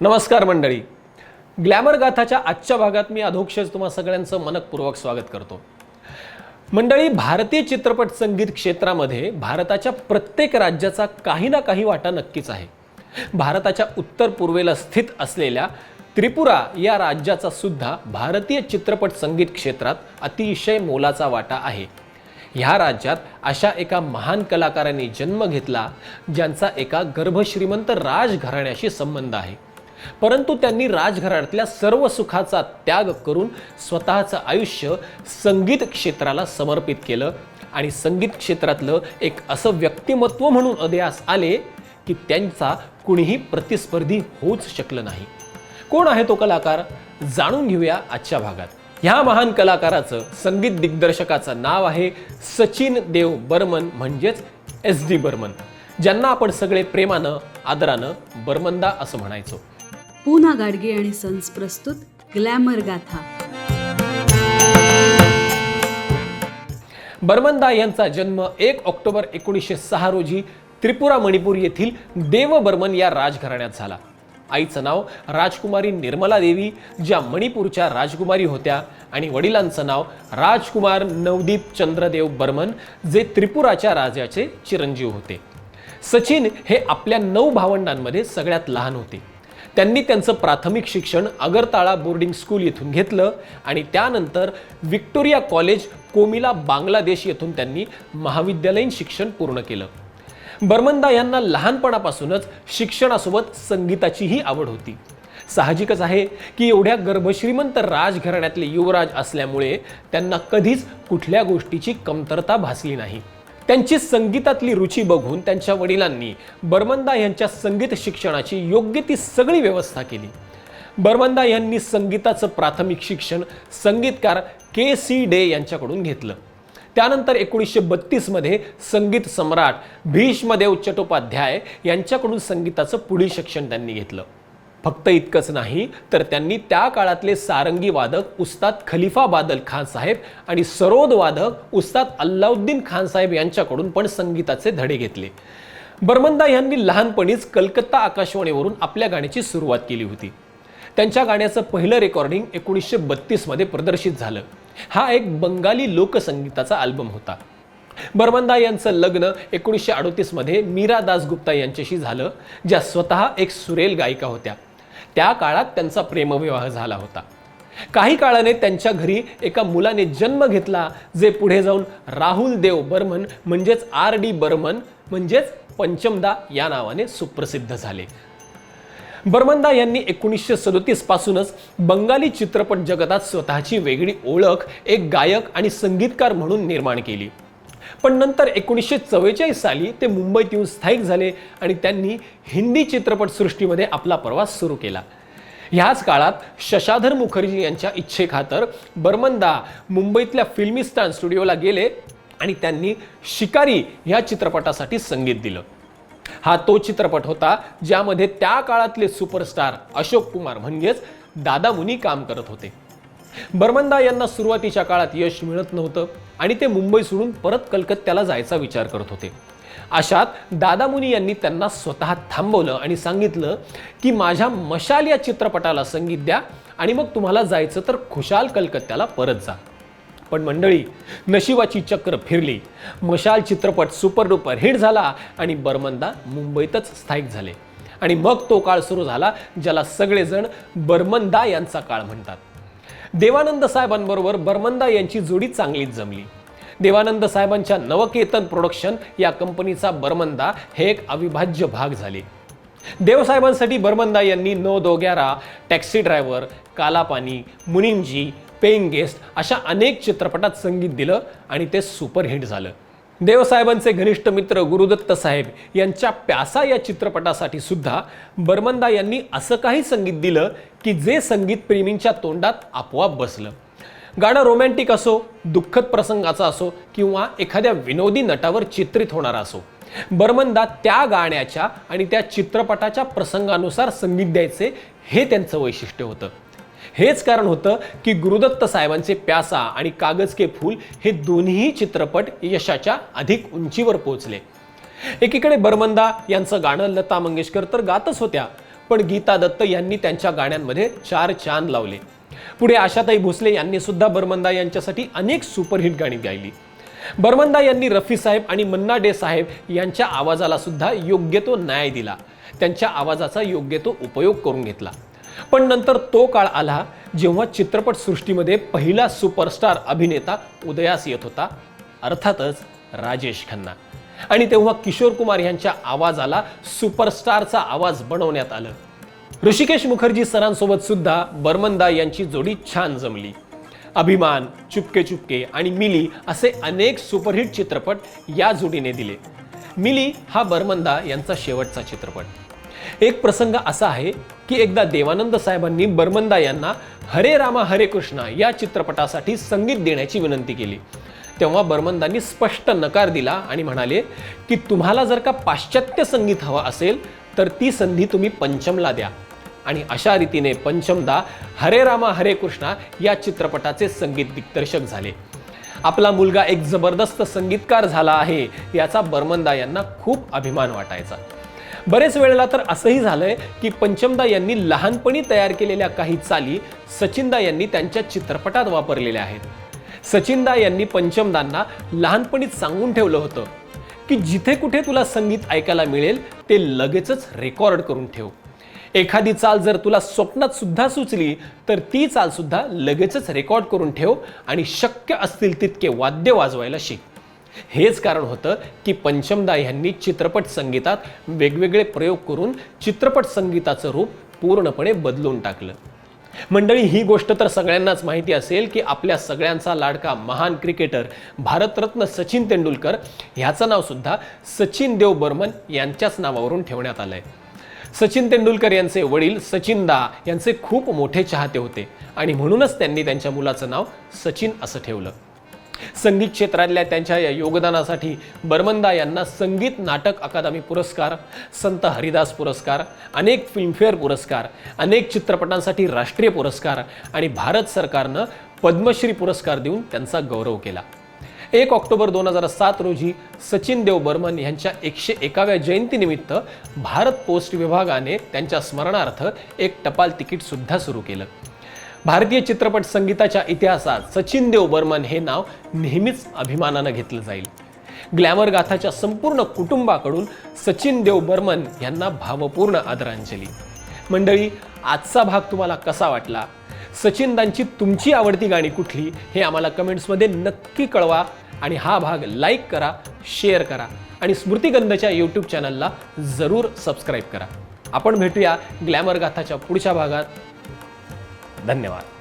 नमस्कार मंडळी. ग्लॅमर गाथाच्या आजच्या भागात मी अधोक्षज तुम्हा सगळ्यांचं मनपूर्वक स्वागत करतो. मंडळी भारतीय चित्रपट संगीत क्षेत्रामध्ये भारताच्या प्रत्येक राज्याचा काही ना काही वाटा नक्कीच आहे. भारताच्या उत्तर पूर्वेला स्थित असलेल्या त्रिपुरा या राज्याचा सुद्धा भारतीय चित्रपट संगीत क्षेत्रात अतिशय मोलाचा वाटा आहे. ह्या राज्यात अशा एका महान कलाकाराने जन्म घेतला ज्यांचा एका गर्भश्रीमंत राजघराण्याशी संबंध आहे. परंतु त्यांनी राजघराण्यातल्या सर्व सुखाचा त्याग करून स्वतःचं आयुष्य संगीत क्षेत्राला समर्पित केलं. आणि संगीत क्षेत्रातलं एक असं व्यक्तिमत्व म्हणून उदयास आले की त्यांचा कुणीही प्रतिस्पर्धी होऊच शकलं नाही. कोण आहे तो कलाकार? जाणून घेऊया आजच्या भागात. ह्या महान कलाकाराचं संगीत दिग्दर्शकाचं नाव आहे सचिन देव बर्मन म्हणजेच एस डी बर्मन. ज्यांना आपण सगळे प्रेमानं आदरानं बर्मंदा असं म्हणायचो. पूना गाडगे आणि सन्स प्रस्तुत ग्लॅमर गाथा. बर्मंदा यांचा जन्म एक ऑक्टोबर एकोणीसशे सहा रोजी त्रिपुरा मणिपूर येथील देव बर्मन या राजघराण्यात झाला. आईचं नाव राजकुमारी निर्मला देवी ज्या मणिपूरच्या राजकुमारी होत्या आणि वडिलांचं नाव राजकुमार नवदीप चंद्रदेव बर्मन जे त्रिपुराच्या राजाचे चिरंजीव होते. सचिन हे आपल्या नऊ भावंडांमध्ये सगळ्यात लहान होते. त्यांनी त्यांचं प्राथमिक शिक्षण अगरताळा बोर्डिंग स्कूल येथून घेतलं आणि त्यानंतर विक्टोरिया कॉलेज कोमिला बांगलादेश येथून त्यांनी महाविद्यालयीन शिक्षण पूर्ण केलं. बर्मंदा यांना लहानपणापासूनच शिक्षणासोबत संगीताचीही आवड होती. साहजिकच आहे की एवढ्या गर्भश्रीमंत राजघराण्यातले युवराज असल्यामुळे त्यांना कधीच कुठल्या गोष्टीची कमतरता भासली नाही. त्यांची संगीतातली रुची बघून त्यांच्या वडिलांनी बर्मंदा यांच्या संगीत शिक्षणाची योग्य ती सगळी व्यवस्था केली. बर्मंदा यांनी संगीताचं प्राथमिक शिक्षण संगीतकार के सी डे यांच्याकडून घेतलं. त्यानंतर एकोणीसशे बत्तीसमध्ये संगीत सम्राट भीष्मदेव चट्टोपाध्याय यांच्याकडून संगीताचं पुढील शिक्षण त्यांनी घेतलं. फक्त इतकंच नाही तर त्यांनी त्या काळातले सारंगी वादक उस्ताद खलिफा बादल खान साहेब आणि सरोद वादक उस्ताद अल्लाउद्दीन खान साहेब यांच्याकडून पण संगीताचे धडे घेतले. बर्मंदा यांनी लहानपणीच कलकत्ता आकाशवाणीवरून आपल्या गाण्याची सुरुवात केली होती. त्यांच्या गाण्याचं पहिलं रेकॉर्डिंग एकोणीसशे बत्तीसमध्ये प्रदर्शित झालं. हा एक बंगाली लोकसंगीताचा अल्बम होता. बर्मंदा यांचं लग्न एकोणीसशे अडोतीसमध्ये मीरा दासगुप्ता यांच्याशी झालं ज्या स्वतः एक सुरेल गायिका होत्या. त्या काळात त्यांचा प्रेमविवाह झाला होता. काही काळाने त्यांच्या घरी एका मुलाने जन्म घेतला जे पुढे जाऊन राहुल देव बर्मन म्हणजेच आर डी बर्मन म्हणजेच पंचमदा या नावाने सुप्रसिद्ध झाले. बर्मनदा यांनी एकोणीसशे सदोतीस पासूनच बंगाली चित्रपट जगतात स्वतःची वेगळी ओळख एक गायक आणि संगीतकार म्हणून निर्माण केली. पण नंतर एकोणीसशे चव्वेचाळीस साली ते मुंबईत येऊन स्थायिक झाले आणि त्यांनी हिंदी चित्रपटसृष्टीमध्ये आपला प्रवास सुरू केला. ह्याच काळात शशाधर मुखर्जी यांच्या इच्छेखातर बर्मंदा मुंबईतल्या फिल्मिस्तान स्टुडिओला गेले आणि त्यांनी शिकारी ह्या चित्रपटासाठी संगीत दिलं. हा तो चित्रपट होता ज्यामध्ये त्या काळातले सुपरस्टार अशोक कुमार म्हणजेच दादा मुनी काम करत होते. बर्मंदा यांना सुरुवातीच्या काळात यश मिळत नव्हतं. आणि ते मुंबई सोडून परत कलकत्त्याला जायचा विचार करत होते. अशात दादामुनी यांनी त्यांना स्वतः थांबवलं आणि सांगितलं की माझ्या मशाल या चित्रपटाला संगीत द्या आणि मग तुम्हाला जायचं तर खुशाल कलकत्त्याला परत जा. पण मंडळी नशिबाची चक्र फिरली. मशाल चित्रपट सुपर डुपर हिट झाला आणि बर्मनदा मुंबईतच स्थायिक झाले. आणि मग तो काळ सुरू झाला ज्याला सगळेजण बर्मनदा यांचा काळ म्हणतात. देवानंद साहेबांबरोबर बर्मंदा यांची जोडी चांगलीच जमली. देवानंद साहेबांच्या नवकेतन प्रोडक्शन या कंपनीचा बर्मंदा हे एक अविभाज्य भाग झाले. देवसाहेबांसाठी बर्मंदा यांनी Nau Do Gyarah taxi driver Kala Pani Munimji paying guest अशा अनेक चित्रपटात संगीत दिलं आणि ते सुपरहिट झालं. देवसाहेबांचे घनिष्ठ मित्र गुरुदत्त साहेब यांच्या प्यासा या चित्रपटासाठी सुद्धा बर्मंदा यांनी असं काही संगीत दिलं की जे संगीत प्रेमींच्या तोंडात आपोआप बसलं. गाणं रोमॅन्टिक असो दुःखद प्रसंगाचा असो किंवा एखाद्या विनोदी नटावर चित्रित होणारा असो बर्मंदा त्या गाण्याच्या आणि त्या चित्रपटाच्या प्रसंगानुसार संगीत द्यायचे हे त्यांचं वैशिष्ट्य होतं. हेच कारण होतं की गुरुदत्त साहेबांचे प्यासा आणि कागज के फूल हे दोन्ही चित्रपट यशाच्या अधिक उंचीवर पोहोचले. एकीकडे बर्मंदा यांचं गाणं लता मंगेशकर तर गातच होत्या पण गीता दत्त यांनी त्यांच्या गाण्यांमध्ये चार चांद लावले. पुढे आशाताई भोसले यांनी सुद्धा बर्मंदा यांच्यासाठी अनेक सुपरहिट गाणी गायली. बर्मंदा यांनी रफी साहेब आणि मन्ना डे साहेब यांच्या आवाजाला सुद्धा योग्य तो न्याय दिला. त्यांच्या आवाजाचा योग्य तो उपयोग करून घेतला. पण नंतर तो काळ आला जेव्हा चित्रपट सृष्टीमध्ये पहिला सुपरस्टार अभिनेता उदयास येत होता अर्थातच राजेश खन्ना. आणि तेव्हा किशोर कुमार यांच्या आवाजाला सुपरस्टारचा आवाज बनवण्यात आलं. ऋषिकेश मुखर्जी सरांसोबत सुद्धा बर्मंदा यांची जोडी छान जमली. अभिमान चुपके चुपके आणि मिली असे अनेक सुपरहिट चित्रपट या जोडीने दिले. मिली हा बर्मंदा यांचा शेवटचा चित्रपट. एक प्रसंग असा आहे की एकदा देवानंद साहेबांनी बर्मंदा यांना हरे रामा हरे कृष्णा या चित्रपटासाठी संगीत देण्याची विनंती केली. तेव्हा बर्मंदांनी स्पष्ट नकार दिला आणि म्हणाले की तुम्हाला जर का पाश्चात्य संगीत हवं असेल तर ती संधी तुम्ही पंचमला द्या. आणि अशा रीतीने पंचमदा हरे रामा हरे कृष्णा या चित्रपटाचे संगीत दिग्दर्शक झाले. आपला मुलगा एक जबरदस्त संगीतकार झाला आहे याचा बर्मंदा यांना खूप अभिमान वाटायचा. बरेच वेळेला तर असंही झालंय की पंचमदा यांनी लहानपणी तयार केलेल्या काही चाली सचिनदा यांनी त्यांच्या चित्रपटात वापरलेल्या आहेत. सचिनदा यांनी पंचमदांना लहानपणी सांगून ठेवलं होतं की जिथे कुठे तुला संगीत ऐकायला मिळेल ते लगेचच रेकॉर्ड करून ठेव. एखादी चाल जर तुला स्वप्नात सुद्धा सुचली तर ती चाल सुद्धा लगेचच रेकॉर्ड करून ठेव आणि शक्य असतील तितके वाद्य वाजवायला शिक. हेच कारण होतं की पंचमदा यांनी चित्रपट संगीतात वेगवेगळे प्रयोग करून चित्रपट संगीताचं रूप पूर्णपणे बदलून टाकलं. मंडळी ही गोष्ट तर सगळ्यांनाच माहिती असेल की आपल्या सगळ्यांचा लाडका महान क्रिकेटर भारतरत्न सचिन तेंडुलकर ह्याचं नाव सुद्धा सचिन देव बर्मन यांच्याच नावावरून ठेवण्यात आलंय. सचिन तेंडुलकर यांचे वडील सचिन दा यांचे खूप मोठे चाहते होते आणि म्हणूनच त्यांनी त्यांच्या मुलाचं नाव सचिन असं ठेवलं. संगीत क्षेत्रातल्या त्यांच्या या योगदानासाठी बर्मंदा यांना संगीत नाटक अकादमी पुरस्कार संत हरिदास पुरस्कार अनेक फिल्मफेअर पुरस्कार अनेक चित्रपटांसाठी राष्ट्रीय पुरस्कार आणि भारत सरकारनं पद्मश्री पुरस्कार देऊन त्यांचा गौरव केला. एक ऑक्टोबर दोन हजार सात रोजी सचिन देव बर्मन यांच्या एकशे एकाव्या जयंतीनिमित्त भारत पोस्ट विभागाने त्यांच्या स्मरणार्थ एक टपाल तिकीट सुद्धा सुरू केलं. भारतीय चित्रपट संगीताच्या इतिहासात सचिन देव बर्मन हे नाव नेहमीच अभिमानानं घेतलं जाईल. ग्लॅमर गाथाच्या संपूर्ण कुटुंबाकडून सचिन देव बर्मन यांना भावपूर्ण आदरांजली. मंडळी आजचा भाग तुम्हाला कसा वाटला? सचिनदांची तुमची आवडती गाणी कुठली? हे आम्हाला कमेंट्समध्ये नक्की कळवा आणि हा भाग लाईक करा शेअर करा आणि स्मृतिगंधच्या यूट्यूब चॅनलला जरूर सबस्क्राईब करा. आपण भेटूया ग्लॅमर गाथाच्या पुढच्या भागात. धन्यवाद.